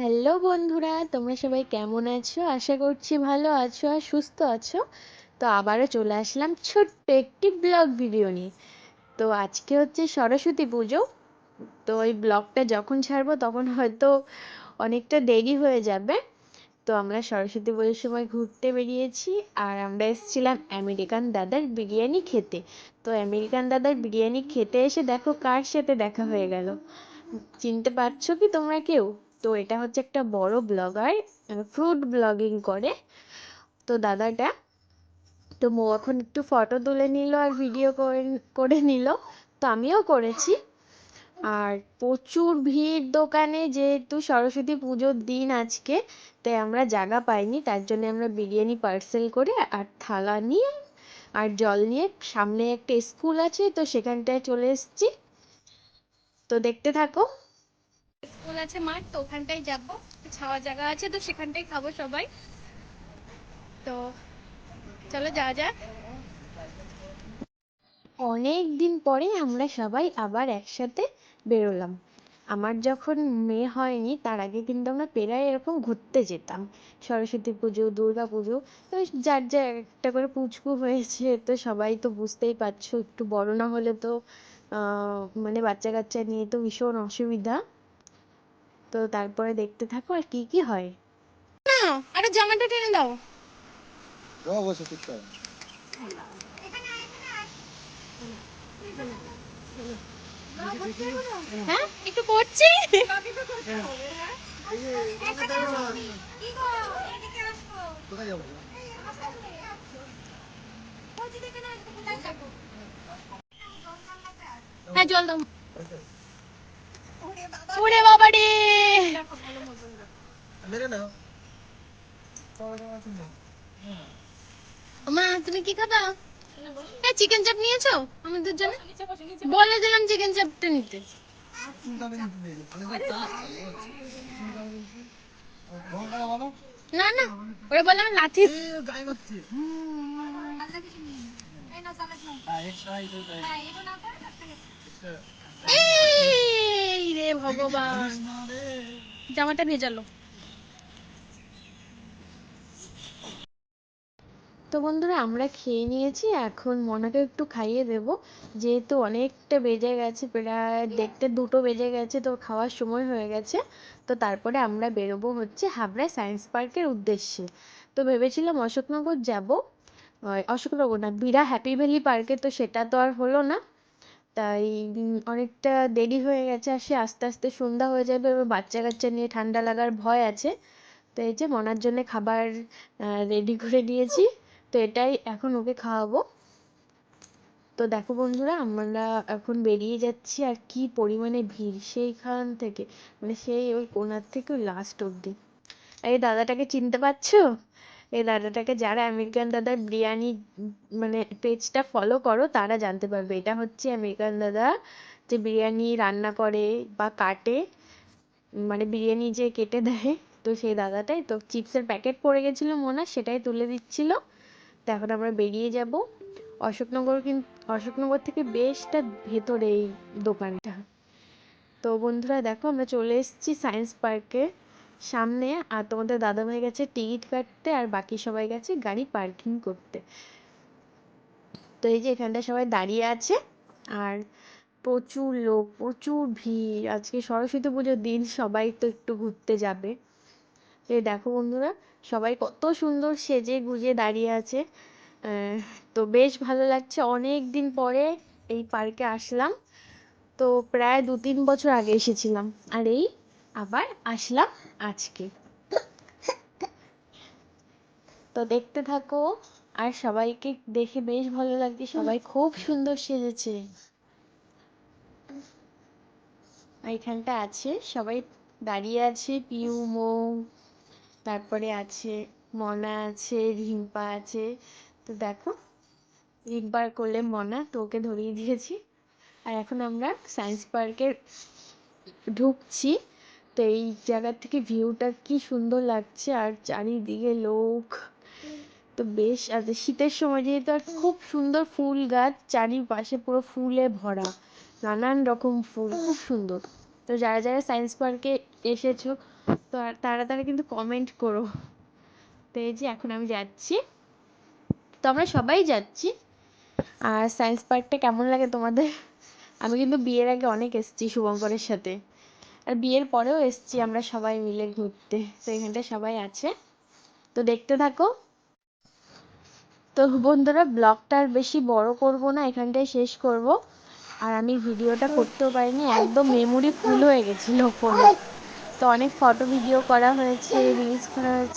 Hello বন্ধুরা, তোমরা সবাই কেমন আছো? আশা করছি ভালো আছো আর সুস্থ আছো। তো আবারও চলে আসলাম ছোট্ট একটি ব্লগ ভিডিও নিয়ে। তো আজকে হচ্ছে সরস্বতী পুজো। তো ওই ব্লগটা যখন ছাড়বো তখন হয়তো অনেকটা দেরি হয়ে যাবে। তো আমরা সরস্বতী পুজোর সময় ঘুরতে বেরিয়েছি আর আমরা এসেছিলাম আমেরিকান দাদার বিরিয়ানি খেতে। তো আমেরিকান দাদার বিরিয়ানি খেতে এসে দেখো কার সাথে দেখা হয়ে গেল। চিনতে পারছ কি তোমরা কেউ? তো এটা হচ্ছে একটা বড় ব্লগার ফ্রুট ব্লগিং করে। তো দাদাটা, তো মো এখন একটু ফটো তুলে নিল আর ভিডিও করে করে নিল। তো আমিও করেছি। আর প্রচুর ভিড় দোকানে, যেহেতু সরস্বতী পুজোর দিন আজকে, তাই আমরা জায়গা পাইনি। তার জন্য আমরা বিরিয়ানি পার্সেল করে আর থালা নিয়ে আর জল নিয়ে সামনে একটা স্কুল আছে, তো সেখানটায় চলে এসেছি। তো দেখতে থাকো। স্কুল আছে মাঠ, তো ওখানটাই যাব। ছাওয়া জায়গা আছে, তো সেখানটাই খাব সবাই। তো চলো যাওয়া যাক। অনেক দিন পরে আমরা সবাই আবার একসাথে বেরোলাম। আমার যখন মেয়ে হয়নি, তার আগে কিন্তু আমরা প্রায় এরকম ঘুরতে যেতাম। সরস্বতী পুজো, দুর্গা পুজো, তো যার যা একটা করে পুচকু হয়েছে, তো সবাই তো বুঝতেই পারছ, একটু বড় না হলে তো মানে বাচ্চা কাচ্চা নিয়ে তো ভীষণ অসুবিধা। তো তারপরে দেখতে থাকো আর কি কি হয়। না আরে জামাটা টেনে দাও। What was it picture? হ্যাঁ? একটু করছি? হ্যাঁ জল দাও। ওরে বাবা রে মেরে নাও। মা তুমি কি খাবা? হ্যাঁ চিকেন চাপ নিয়েছো আমাদের জন্য? বলে দিলাম চিকেন চাপটা নিতে। না না ওরা বললাম লাঠি রে ভগবান। জামাটা ভেজালো তো বন্ধুরা, আমরা খেয়ে নিয়েছি, এখন মনাকে একটু খাইয়ে দেব। যেহেতু অনেকটা বেজে গেছে, প্রায় দেখতে দুটো বেজে গেছে, তো খাওয়ার সময় হয়ে গেছে। তো তারপরে আমরা বেরোবো হচ্ছে হাবড়া সায়েন্স পার্কের উদ্দেশ্যে। তো ভেবেছিলাম অশোকনগর যাব। অশোকনগর না, বিড়া হ্যাপি ভ্যালি পার্কে, তো সেটা তো আর হলো না। তাই অনেকটা দেরি হয়ে গেছে আর সে আস্তে আস্তে সন্ধ্যা হয়ে যাবে এবার বাচ্চা কাচ্চা নিয়ে ঠান্ডা লাগার ভয় আছে। তো এই যে মনার জন্য খাবার রেডি করে নিয়েছি। তো এটাই এখন ওকে খাওয়াবো। তো দেখো বন্ধুরা, আমরা এখন বেরিয়ে যাচ্ছি আর কি পরিমাণে ভিড় সেইখান থেকে। মানে সেই ওই কোণার থেকে ওই লাস্ট অব্দি এই দাদাটাকে চিনতে পারছ? এই দাদাটাকে, যারা আমেরিকান দাদার বিরিয়ানি মানে পেজটা ফলো করো, তারা জানতে পারবে। এটা হচ্ছে আমেরিকান দাদা যে বিরিয়ানি রান্না করে বা কাটে মানে বিরিয়ানি যে কেটে দেয়, তো সেই দাদাটাই। তো চিপসের প্যাকেট পড়ে গেছিল মোনা, সেটাই তুলে দিচ্ছিল। তো এখন আমরা বেরিয়ে যাব। অশোকনগর কিন্তু অশোকনগর থেকে বেশটা ভেতরে এই দোকানটা। তো বন্ধুরা, দেখো আমরা চলে এসেছি সায়েন্স পার্কের সামনে, আর তোমাদের দাদাভাই গেছে টিকিট কাটতে, আর বাকি সবাই গেছে গাড়ি পার্কিং করতে। তো এই যে এখানটা সবাই দাঁড়িয়ে আছে, আর প্রচুর লোক, প্রচুর ভিড়। আজকে সরস্বতী পুজোর দিন, সবাই তো একটু ঘুরতে যাবে। এই দেখো বন্ধুরা, সবাই কত সুন্দর সেজে গুজে দাঁড়িয়ে আছে। তো বেশ ভালো লাগছে। অনেক দিন পরে এই পার্কে আসলাম। তো প্রায় দু তিন বছর আগে এসেছিলাম। আর এই আবার আসলাম আজকে। তো দেখতে থাকো, আর সবাইকে দেখে বেশ ভালো লাগছে, সবাই খুব সুন্দর সেজেছে। এখানটা আছে, সবাই দাঁড়িয়ে আছে, পিউ, মৌ, তারপরে আছে, মনা আছে, রিম্পা আছে। তো দেখো রিম্পার করলে মনা, তো ওকে ধরিয়ে দিয়েছি। আর এখন আমরা সায়েন্স পার্কে ঢুকছি। তো এই জায়গা থেকে ভিউটা কি সুন্দর লাগছে আর চারিদিকে লোক। তো বেশ, আর শীতের সময় যেহেতু আর খুব সুন্দর ফুল গাছ, চারিপাশে পুরো ফুলে ভরা, নানান রকম ফুল, খুব সুন্দর। তো যারা যারা সায়েন্স পার্কে এসেছ, তো আর তাড়াতাড়ি কিন্তু কমেন্ট করো। তো এই যে এখন আমি যাচ্ছি। তো আমরা সবাই যাচ্ছি। আর সায়েন্স পার্কটা কেমন লাগে তোমাদের? আমি কিন্তু বিয়ের আগে অনেক এসেছি শুভঙ্করের সাথে। আর বিয়ের পরেও এসেছি আমরা সবাই মিলে ঘুরতে। তো এখানটা সবাই আছে। তো দেখতে থাকো। তো বন্ধুরা, ব্লগটা আর বেশি বড় করব না, এখানটায় শেষ করব। আর আমি ভিডিওটা করতেও পারিনি, একদম মেমোরি ফুল হয়ে গেছিল ফোনে তো অনেক ফটো ভিডিও করা হয়েছে রিলস করা হয়েছে।